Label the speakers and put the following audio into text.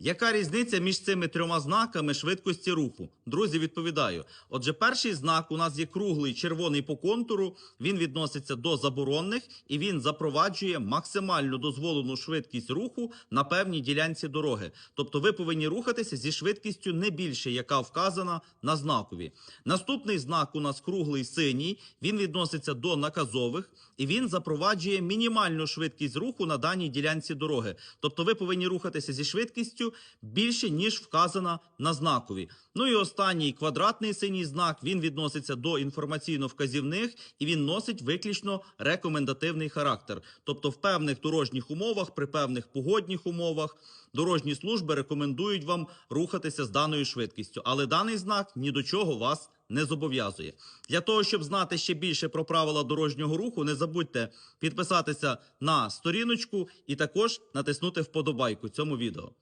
Speaker 1: Яка різниця між цими трьома знаками швидкості руху? Друзі, відповідаю. Отже, перший знак у нас є круглий червоний по контуру. Він відноситься до заборонних і він запроваджує максимально дозволену швидкість руху на певній ділянці дороги. Тобто ви повинні рухатися зі швидкістю не більше, яка вказана на знакові. Наступний знак у нас круглий синій. Він відноситься до наказових і він запроваджує мінімальну швидкість руху на даній ділянці дороги. Тобто ви повинні рухатися зі швидкістю більше, ніж вказана на знакові. Ну і останній квадратний синій знак він відноситься до інформаційно-вказівних і він носить виключно рекомендативний характер. Тобто, в певних дорожніх умовах, при певних погодних умовах, дорожні служби рекомендують вам рухатися з даною швидкістю. Але даний знак ні до чого вас не зобов'язує. Для того, щоб знати ще більше про правила дорожнього руху, не забудьте підписатися на сторіночку і також натиснути вподобайку цьому відео.